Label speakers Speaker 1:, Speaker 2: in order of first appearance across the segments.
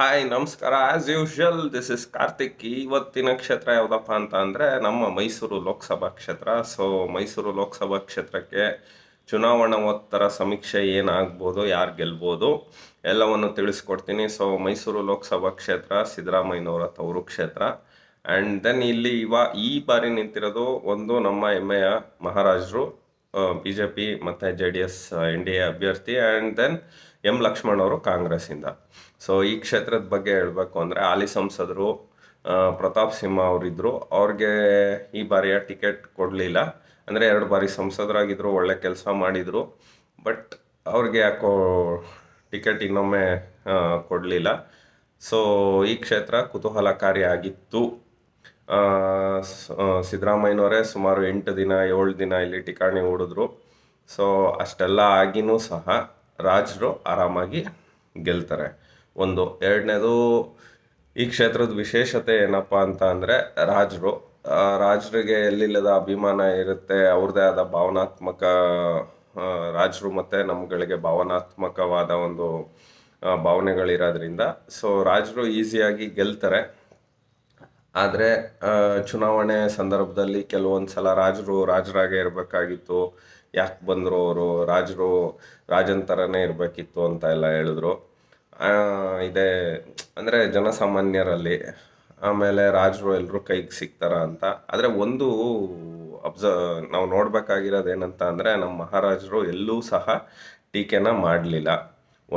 Speaker 1: Hi, ನಮಸ್ಕಾರ. As usual this is Karthik. ಇವತ್ತಿನ ಕ್ಷೇತ್ರ ಯಾವುದಪ್ಪ ಅಂತ ಅಂದರೆ ನಮ್ಮ ಮೈಸೂರು ಲೋಕಸಭಾ ಕ್ಷೇತ್ರ. ಸೊ ಮೈಸೂರು ಲೋಕಸಭಾ ಕ್ಷೇತ್ರಕ್ಕೆ ಚುನಾವಣೋತ್ತರ ಸಮೀಕ್ಷೆ ಏನಾಗ್ಬೋದು, ಯಾರು ಗೆಲ್ಬೋದು ಎಲ್ಲವನ್ನು ತಿಳಿಸ್ಕೊಡ್ತೀನಿ. ಸೊ ಮೈಸೂರು ಲೋಕಸಭಾ ಕ್ಷೇತ್ರ, ಸಿದ್ದರಾಮಯ್ಯನವರ ತವರು ಕ್ಷೇತ್ರ. ಆ್ಯಂಡ್ ದೆನ್ ಇಲ್ಲಿ ಇವ, ಈ ಬಾರಿ ನಿಂತಿರೋದು ಒಂದು ನಮ್ಮ ಹೆಮ್ಮೆಯ ಮಹಾರಾಜರು ಬಿ ಜೆ ಪಿ ಮತ್ತು J D S, N D A ಅಭ್ಯರ್ಥಿ. ಆ್ಯಂಡ್ ದೆನ್ ಎಂ ಲಕ್ಷ್ಮಣ್ ಅವರು ಕಾಂಗ್ರೆಸ್ಸಿಂದ. ಸೊ ಈ ಕ್ಷೇತ್ರದ ಬಗ್ಗೆ ಹೇಳಬೇಕು ಅಂದರೆ ಹಾಲಿ ಸಂಸದರು ಪ್ರತಾಪ್ ಸಿಂಹ ಅವರಿದ್ದರು ಅವ್ರಿಗೆ ಈ ಬಾರಿಯ ಟಿಕೆಟ್ ಕೊಡಲಿಲ್ಲ. ಅಂದರೆ ಎರಡು ಬಾರಿ ಸಂಸದರಾಗಿದ್ದರು ಒಳ್ಳೆ ಕೆಲಸ ಮಾಡಿದರು. ಬಟ್ ಅವ್ರಿಗೆ ಯಾಕೋ ಟಿಕೆಟ್ ಇನ್ನೊಮ್ಮೆ ಕೊಡಲಿಲ್ಲ. ಸೊ ಈ ಕ್ಷೇತ್ರ ಕುತೂಹಲಕಾರಿಯಾಗಿತ್ತು ಸಿದ್ದರಾಮಯ್ಯನವರೇ ಸುಮಾರು ಎಂಟು ದಿನ, ಏಳು ದಿನ ಇಲ್ಲಿ ಠಿಕಾಣಿ ಹೂಡಿದ್ರು. ಸೊ ಅಷ್ಟೆಲ್ಲ ಆಗಿನೂ ಸಹ ರಾಜರು ಆರಾಮಾಗಿ ಗೆಲ್ತಾರೆ. ಒಂದು, ಎರಡನೇದು ಈ ಕ್ಷೇತ್ರದ ವಿಶೇಷತೆ ಏನಪ್ಪ ಅಂತ ಅಂದರೆ ರಾಜರು. ರಾಜರಿಗೆ ಎಲ್ಲಿಲ್ಲದ ಅಭಿಮಾನ ಇರುತ್ತೆ, ಅವ್ರದ್ದೇ ಆದ ಭಾವನಾತ್ಮಕ ರಾಜರು ಮತ್ತು ನಮ್ಗಳಿಗೆ ಭಾವನಾತ್ಮಕವಾದ ಒಂದು ಭಾವನೆಗಳಿರೋದ್ರಿಂದ. ಸೊ ರಾಜರು ಈಸಿಯಾಗಿ ಗೆಲ್ತಾರೆ. ಆದರೆ ಚುನಾವಣೆ ಸಂದರ್ಭದಲ್ಲಿ ಕೆಲವೊಂದು ಸಲ ರಾಜರು ರಾಜರಾಗೇ ಇರಬೇಕಾಗಿತ್ತು. ಯಾಕೆ ಬಂದರು ಅವರು? ರಾಜರು ರಾಜನ ಥರನೇ ಇರಬೇಕಿತ್ತು ಅಂತ ಎಲ್ಲ ಹೇಳಿದ್ರು. ಇದೇ, ಅಂದರೆ ಜನಸಾಮಾನ್ಯರಲ್ಲಿ, ಆಮೇಲೆ ರಾಜರು ಎಲ್ಲರೂ ಕೈಗೆ ಸಿಗ್ತಾರ ಅಂತ. ಆದರೆ ಒಂದು ಅಬ್ಸ, ನಾವು ನೋಡ್ಬೇಕಾಗಿರೋದು ಏನಂತ ಅಂದರೆ ನಮ್ಮ ಮಹಾರಾಜರು ಎಲ್ಲೂ ಸಹ ಟೀಕೆನ ಮಾಡಲಿಲ್ಲ.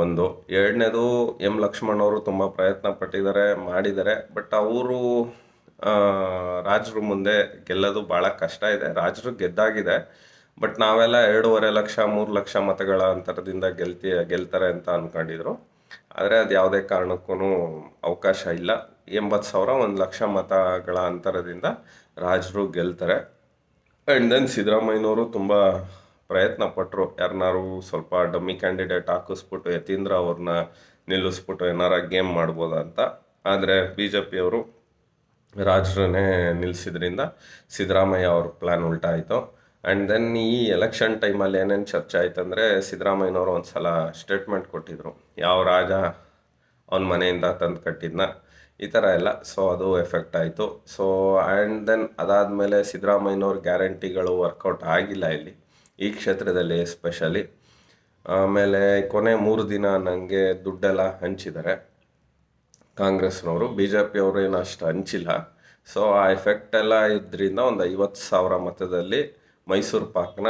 Speaker 1: ಒಂದು. ಎರಡನೇದು, ಎಂ ಲಕ್ಷ್ಮಣ್ ಅವರು ತುಂಬ ಪ್ರಯತ್ನ ಪಟ್ಟಿದ್ದಾರೆ, ಮಾಡಿದ್ದಾರೆ. ಬಟ್ ಅವರು ರಾಜರು ಮುಂದೆ ಗೆಲ್ಲೋದು ಭಾಳ ಕಷ್ಟ ಇದೆ. ರಾಜರು ಗೆದ್ದಾಗಿದೆ. ಬಟ್ ನಾವೆಲ್ಲ ಎರಡೂವರೆ ಲಕ್ಷ, ಮೂರು ಲಕ್ಷ ಮತಗಳ ಅಂತರದಿಂದ ಗೆಲ್ತಿ, ಗೆಲ್ತಾರೆ ಅಂತ ಅಂದ್ಕೊಂಡಿದ್ರು ಆದರೆ ಅದು ಯಾವುದೇ ಕಾರಣಕ್ಕೂ ಅವಕಾಶ ಇಲ್ಲ. ಎಂಬತ್ತು ಸಾವಿರ ಒಂದು ಲಕ್ಷ ಮತಗಳ ಅಂತರದಿಂದ ರಾಜರು ಗೆಲ್ತಾರೆ. ಆ್ಯಂಡ್ ದೆನ್ ಸಿದ್ದರಾಮಯ್ಯನವರು ತುಂಬ ಪ್ರಯತ್ನ ಪಟ್ಟರು ಯಾರನ್ನಾರು ಸ್ವಲ್ಪ ಡಮ್ಮಿ ಕ್ಯಾಂಡಿಡೇಟ್ ಹಾಕಿಸ್ಬಿಟ್ಟು ಯತೀಂದ್ರ ಅವ್ರನ್ನ ನಿಲ್ಲಿಸ್ಬಿಟ್ಟು ಏನಾರ ಗೇಮ್ ಮಾಡ್ಬೋದಾ ಅಂತ. ಆದರೆ ಬಿ ಜೆ ಪಿಯವರು ರಾಜರನ್ನೇ ನಿಲ್ಲಿಸಿದ್ರಿಂದ ಸಿದ್ದರಾಮಯ್ಯ ಅವ್ರ ಪ್ಲ್ಯಾನ್ ಉಲ್ಟಾ ಆಯಿತು ಆ್ಯಂಡ್ ದೆನ್ ಈ ಎಲೆಕ್ಷನ್ ಟೈಮಲ್ಲಿ ಏನೇನು ಚರ್ಚೆ ಆಯ್ತು ಅಂದರೆ ಸಿದ್ದರಾಮಯ್ಯನವರು ಒಂದು ಸಲ ಸ್ಟೇಟ್ಮೆಂಟ್ ಕೊಟ್ಟಿದ್ದರು ಯಾವ ರಾಜ ಅವನ ಮನೆಯಿಂದ ತಂದು ಕಟ್ಟಿದ್ನ? ಈ ಥರ ಎಲ್ಲ. ಸೊ ಅದು ಎಫೆಕ್ಟ್ ಆಯಿತು. ಸೊ ಆ್ಯಂಡ್ ದೆನ್ ಅದಾದಮೇಲೆ ಸಿದ್ದರಾಮಯ್ಯನವ್ರ ಗ್ಯಾರಂಟಿಗಳು ವರ್ಕೌಟ್ ಆಗಿಲ್ಲ ಇಲ್ಲಿ, ಈ ಕ್ಷೇತ್ರದಲ್ಲಿ ಎಸ್ಪೆಷಲಿ ಆಮೇಲೆ ಕೊನೆ ಮೂರು ದಿನ ನನಗೆ ದುಡ್ಡೆಲ್ಲ ಹಂಚಿದ್ದಾರೆ. ಕಾಂಗ್ರೆಸ್ನವರು ಬಿ ಜೆ ಪಿಯವರು ಏನು ಅಷ್ಟು ಹಂಚಿಲ್ಲ. ಸೊ ಆ ಎಫೆಕ್ಟ್ ಎಲ್ಲ ಇದ್ರಿಂದ ಒಂದು ಐವತ್ತು ಸಾವಿರ ಮತದಲ್ಲಿ ಮೈಸೂರು ಪಾಕ್ನ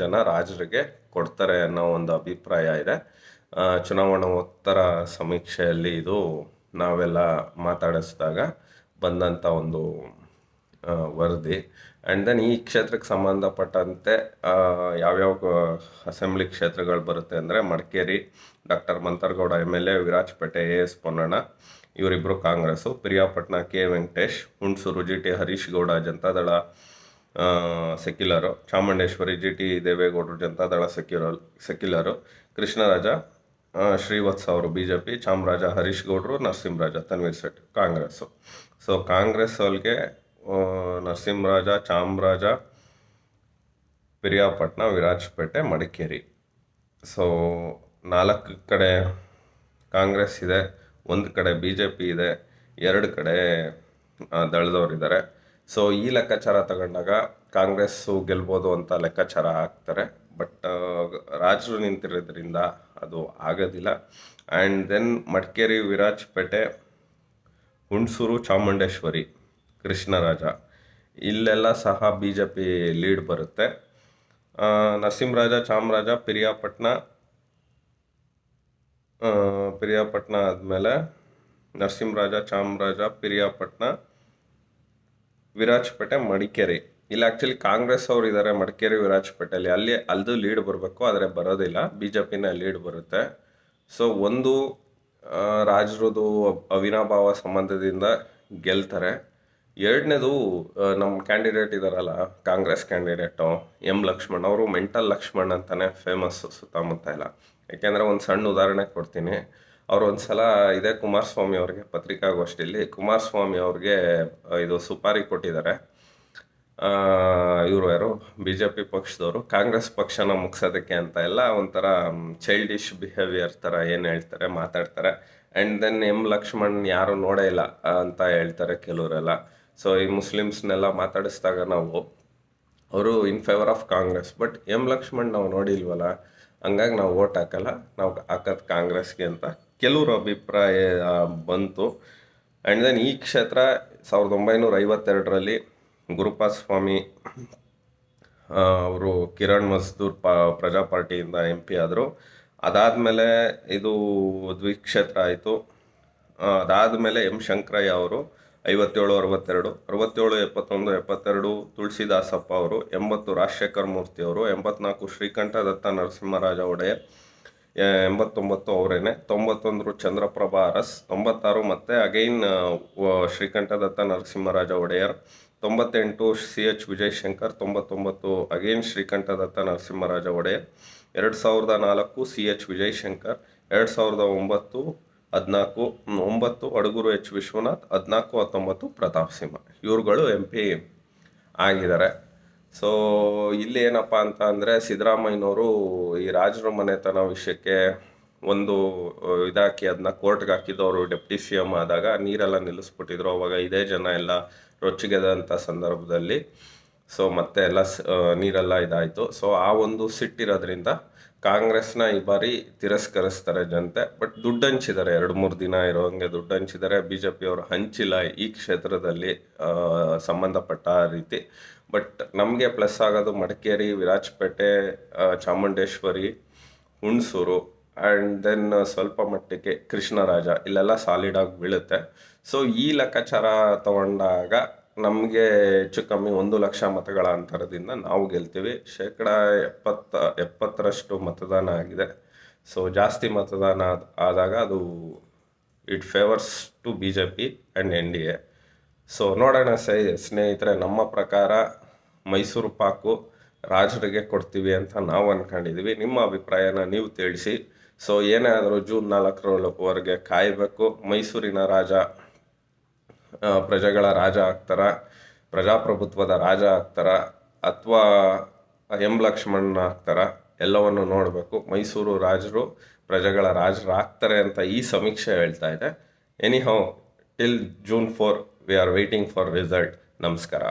Speaker 1: ಜನ ರಾಜರಿಗೆ ಕೊಡ್ತಾರೆ ಅನ್ನೋ ಒಂದು ಅಭಿಪ್ರಾಯ ಇದೆ. ಚುನಾವಣಾ ಚುನಾವಣೋತ್ತರ ಸಮೀಕ್ಷೆಯಲ್ಲಿ ಇದು ನಾವೆಲ್ಲ ಮಾತಾಡಿಸಿದಾಗ ಬಂದಂಥ ಒಂದು ವರದಿ. ಆ್ಯಂಡ್ ದೆನ್ ಈ ಕ್ಷೇತ್ರಕ್ಕೆ ಸಂಬಂಧಪಟ್ಟಂತೆ ಯಾವ್ಯಾವ ಅಸೆಂಬ್ಲಿ ಕ್ಷೇತ್ರಗಳು ಬರುತ್ತೆ ಅಂದರೆ Madikeri, doctor Mantar Gowda, M L A, Virajpet, A S Ponnanna ಇವರಿಬ್ಬರು Congress Priyapatna K Venkatesh, Hunsur G T Harish Gowda, Janata Dal secular Chamundeshwari, G T ದೇವೇಗೌಡರು, ಜನತಾದಳ ಸೆಕ್ಯುಲರ್ ಸೆಕ್ಯುಲರು ಕೃಷ್ಣರಾಜ ಶ್ರೀವತ್ಸ ಅವರು B J P Chamaraja, Harish ಗೌಡರು, ನರಸಿಂಹರಾಜ, ತನ್ವೀರ್ ಸೆಟ್ ಕಾಂಗ್ರೆಸ್ಸು. ಸೊ, ಕಾಂಗ್ರೆಸ್ ಅವ್ರಿಗೆ ನರಸಿಂಹರಾಜ, ಚಾಮರಾಜ, ಪಿರಿಯಾಪಟ್ನ, ವಿರಾಜಪೇಟೆ, ಮಡಿಕೇರಿ. ಸೊ, ನಾಲ್ಕು ಕಡೆ ಕಾಂಗ್ರೆಸ್ ಇದೆ, ಒಂದು ಕಡೆ ಬಿ ಜೆ ಪಿ ಇದೆ, ಎರಡು ಕಡೆ ದಳದವರಿದ್ದಾರೆ. ಸೊ ಈ ಲೆಕ್ಕಾಚಾರ ತಗೊಂಡಾಗ ಕಾಂಗ್ರೆಸ್ಸು ಗೆಲ್ಬೋದು ಅಂತ ಲೆಕ್ಕಾಚಾರ ಹಾಕ್ತಾರೆ. ಬಟ್ ರಾಜರು ನಿಂತಿರೋದ್ರಿಂದ ಅದು ಆಗೋದಿಲ್ಲ. ಆ್ಯಂಡ್ ದೆನ್ ಮಡಿಕೇರಿ ವಿರಾಜಪೇಟೆ, ಹುಣಸೂರು, ಚಾಮುಂಡೇಶ್ವರಿ, ಕೃಷ್ಣರಾಜ, ಇಲ್ಲೆಲ್ಲ ಸಹ ಬಿ ಜೆ ಪಿ ಲೀಡ್ ಬರುತ್ತೆ. ನರಸಿಂಹರಾಜ, ಚಾಮರಾಜ, ಪಿರಿಯಾಪಟ್ಟಣ ಪಿರಿಯಾಪಟ್ನ ಆದಮೇಲೆ ನರಸಿಂಹರಾಜ, ಚಾಮರಾಜ ಪಿರಿಯಾಪಟ್ನ ವಿರಾಜಪೇಟೆ, ಮಡಿಕೇರಿ. ಇಲ್ಲಿ ಆ್ಯಕ್ಚುಲಿ ಕಾಂಗ್ರೆಸ್ ಅವರು ಇದ್ದಾರೆ ಮಡಿಕೇರಿ ವಿರಾಜಪೇಟೆಯಲ್ಲಿ ಅಲ್ಲಿ ಅಲ್ದು ಲೀಡ್ ಬರಬೇಕು, ಆದರೆ ಬರೋದಿಲ್ಲ. ಬಿ ಜೆ ಪಿನ ಲೀಡ್ ಬರುತ್ತೆ. ಸೊ ಒಂದು ರಾಜರದು ಅವಿನಾಭಾವ ಸಂಬಂಧದಿಂದ ಗೆಲ್ತಾರೆ. ಎರಡನೇದು ನಮ್ಮ ಕ್ಯಾಂಡಿಡೇಟ್ ಇದ್ದಾರಲ್ಲ ಕಾಂಗ್ರೆಸ್ ಕ್ಯಾಂಡಿಡೇಟು ಎಂ ಲಕ್ಷ್ಮಣ್. ಅವರು ಮೆಂಟಲ್ ಲಕ್ಷ್ಮಣ್ ಅಂತಾನೆ ಫೇಮಸ್ಸು ಸುತ್ತಮುತ್ತ ಎಲ್ಲ. ಯಾಕೆಂದರೆ ಒಂದು ಸಣ್ಣ ಉದಾಹರಣೆ ಕೊಡ್ತೀನಿ. ಅವ್ರು ಒಂದು ಸಲ ಇದೇ ಕುಮಾರಸ್ವಾಮಿ ಅವ್ರಿಗೆ ಪತ್ರಿಕಾಗೋಷ್ಠಿಯಲ್ಲಿ. ಕುಮಾರಸ್ವಾಮಿ ಅವ್ರಿಗೆ ಇದು ಸುಪಾರಿ ಕೊಟ್ಟಿದ್ದಾರೆ. ಇವರು ಯಾರು? ಬಿ ಜೆ ಪಿ ಪಕ್ಷದವರು. ಕಾಂಗ್ರೆಸ್ ಪಕ್ಷನ ಮುಗಿಸೋದಕ್ಕೆ ಅಂತ ಎಲ್ಲ ಒಂಥರ ಚೈಲ್ಡಿಶ್ ಬಿಹೇವಿಯರ್ ಥರ ಏನು ಹೇಳ್ತಾರೆ, ಮಾತಾಡ್ತಾರೆ. ಆ್ಯಂಡ್ ದೆನ್ ಎಂ ಲಕ್ಷ್ಮಣ್ ಯಾರು ನೋಡೇ ಇಲ್ಲ ಅಂತ ಹೇಳ್ತಾರೆ ಕೆಲವರೆಲ್ಲ. ಸೊ ಈ ಮುಸ್ಲಿಮ್ಸ್ನೆಲ್ಲ ಮಾತಾಡಿಸಿದಾಗ ನಾವು, ಅವರು in favour of Congress. But M Lakshman ನಾವು ನೋಡಿಲ್ವಲ್ಲ, ಹಂಗಾಗಿ ನಾವು ಓಟ್ ಹಾಕಲ್ಲ. ನಾವು ಹಾಕೋದು ಕಾಂಗ್ರೆಸ್ಗೆ ಅಂತ. ಕೆಲವರು ಅಭಿಪ್ರಾಯ ಬಂತು. ಆ್ಯಂಡ್ ದೆನ್ ಈ ಕ್ಷೇತ್ರ ಸಾವಿರದ ಒಂಬೈನೂರ ಐವತ್ತೆರಡರಲ್ಲಿ ಗುರುಪಾದ ಸ್ವಾಮಿ ಅವರು ಕಿರಣ್ ಮಸ್ದೂರ್ ಪ ಪ್ರಜಾ ಪಾರ್ಟಿಯಿಂದ ಎಂ ಪಿ ಆದರು. ಅದಾದಮೇಲೆ ಇದು ದ್ವಿಕ್ಷೇತ್ರ ಆಯಿತು. ಅದಾದಮೇಲೆ ಎಂ ಶಂಕರಯ್ಯ ಅವರು ಐವತ್ತೇಳು, ಅರವತ್ತೆರಡು. ಅರವತ್ತೇಳು, ಎಪ್ಪತ್ತೊಂದು, ಎಪ್ಪತ್ತೆರಡು ತುಳಸಿದಾಸಪ್ಪ ಅವರು. ಎಂಬತ್ತು ರಾಜಶೇಖರ್ ಮೂರ್ತಿ ಅವರು. ಎಂಬತ್ನಾಲ್ಕು ಶ್ರೀಕಂಠದತ್ತ ನರಸಿಂಹರಾಜ ಒಡೆಯರ್. ಎಂಬತ್ತೊಂಬತ್ತು ಅವರೇನೆ. ತೊಂಬತ್ತೊಂದರು ಚಂದ್ರಪ್ರಭಾ ಅರಸ್ ತೊಂಬತ್ತಾರು ಮತ್ತು ಅಗೈನ್ ಶ್ರೀಕಂಠದತ್ತ ನರಸಿಂಹರಾಜ ಒಡೆಯರ್, ತೊಂಬತ್ತೆಂಟು ಸಿ ಎಚ್ ವಿಜಯಶಂಕರ್, ತೊಂಬತ್ತೊಂಬತ್ತು ಅಗೈನ್ ಶ್ರೀಕಂಠದತ್ತ ನರಸಿಂಹರಾಜ ಒಡೆಯರ್, ಎರಡು ಸಾವಿರದ ನಾಲ್ಕು ಸಿ ಎಚ್ ವಿಜಯಶಂಕರ್, ಎರಡು ಸಾವಿರದ ಒಂಬತ್ತು ಹದಿನಾಲ್ಕು ಒಂಬತ್ತು ಅಡಗೂರು ಎಚ್ ವಿಶ್ವನಾಥ್, ಹದಿನಾಲ್ಕು ಹತ್ತೊಂಬತ್ತು ಪ್ರತಾಪ್ ಸಿಂಹ. ಇವರುಗಳು ಎಂ ಪಿ ಆಗಿದ್ದಾರೆ. ಸೊ ಇಲ್ಲಿ ಏನಪ್ಪ ಅಂತ ಅಂದರೆ ಸಿದ್ದರಾಮಯ್ಯನವರು ಈ ರಾಜರ ಮನೆತನ ವಿಷಯಕ್ಕೆ ಒಂದು ಇದಾಕಿ ಅದನ್ನ ಕೋರ್ಟ್ಗೆ ಹಾಕಿದವರು ಡೆಪ್ಟಿ ಸಿ ಎಂ ಆದಾಗ ನೀರೆಲ್ಲ ನಿಲ್ಲಿಸ್ಬಿಟ್ಟಿದ್ರು. ಅವಾಗ ಇದೇ ಜನ ಎಲ್ಲ ರೊಚ್ಚಿಗೆದಂಥ ಸಂದರ್ಭದಲ್ಲಿ. ಸೊ ಮತ್ತೆ ಎಲ್ಲ ನೀರೆಲ್ಲ ಇದಾಯಿತು. ಸೊ ಆ ಒಂದು ಸಿಟ್ಟಿರೋದ್ರಿಂದ ಕಾಂಗ್ರೆಸ್ನ ಈ ಬಾರಿ ತಿರಸ್ಕರಿಸ್ತಾರೆ ಜನತೆ. ಬಟ್ ದುಡ್ಡು ಹಂಚಿದ್ದಾರೆ. ಎರಡು ಮೂರು ದಿನ ಇರೋ ಹಂಗೆ ದುಡ್ಡು ಹಂಚಿದ್ದಾರೆ. ಬಿ ಜೆ ಪಿಯವರು ಹಂಚಿಲ್ಲ ಈ ಕ್ಷೇತ್ರದಲ್ಲಿ ಸಂಬಂಧಪಟ್ಟ ರೀತಿ. ಬಟ್ ನಮಗೆ ಪ್ಲಸ್ ಆಗೋದು ಮಡಿಕೇರಿ, ವಿರಾಜಪೇಟೆ ಚಾಮುಂಡೇಶ್ವರಿ, ಹುಣಸೂರು ಆ್ಯಂಡ್ ದೆನ್ ಸ್ವಲ್ಪ ಮಟ್ಟಿಗೆ ಕೃಷ್ಣರಾಜ. ಇಲ್ಲೆಲ್ಲ ಸಾಲಿಡಾಗಿ ಬೀಳುತ್ತೆ. ಸೊ ಈ ಲೆಕ್ಕಾಚಾರ ತಗೊಂಡಾಗ ನಮಗೆ ಹೆಚ್ಚು ಕಮ್ಮಿ ಒಂದು ಲಕ್ಷ ಮತಗಳ ಅಂತರದಿಂದ ನಾವು ಗೆಲ್ತೀವಿ. ಶೇಕಡ ಎಪ್ಪತ್ತ, ಎಪ್ಪತ್ತರಷ್ಟು ಮತದಾನ ಆಗಿದೆ. ಸೊ ಜಾಸ್ತಿ ಮತದಾನ ಆದ್- ಆದಾಗ ಅದು it favours to B J P and N D A so ನೋಡೋಣ ಸೈ, ಸ್ನೇಹಿತರೆ, ನಮ್ಮ ಪ್ರಕಾರ ಮೈಸೂರು ಪಾಕು ರಾಜರಿಗೆ ಕೊಡ್ತೀವಿ ಅಂತ ನಾವು ಅಂದ್ಕೊಂಡಿದ್ದೀವಿ ನಿಮ್ಮ ಅಭಿಪ್ರಾಯನ ನೀವು ತಿಳಿಸಿ. ಸೊ ಏನೇ ಆದರೂ ಜೂನ್ ನಾಲ್ಕರವರೆಗೆ ಕಾಯಬೇಕು. ಮೈಸೂರಿನ ರಾಜ ಪ್ರಜೆಗಳ ರಾಜ ಆಗ್ತಾರ, ಪ್ರಜಾಪ್ರಭುತ್ವದ ರಾಜ ಆಗ್ತಾರ, ಅಥವಾ ಎಂ ಲಕ್ಷ್ಮಣ್ ಆಗ್ತಾರ, ಎಲ್ಲವನ್ನು ನೋಡಬೇಕು. ಮೈಸೂರು ರಾಜರು ಪ್ರಜೆಗಳ ರಾಜರು ಆಗ್ತಾರೆ ಅಂತ ಈ ಸಮೀಕ್ಷೆ ಹೇಳ್ತಾ ಇದೆ. Anyhow till June four we are waiting for result ನಮಸ್ಕಾರ.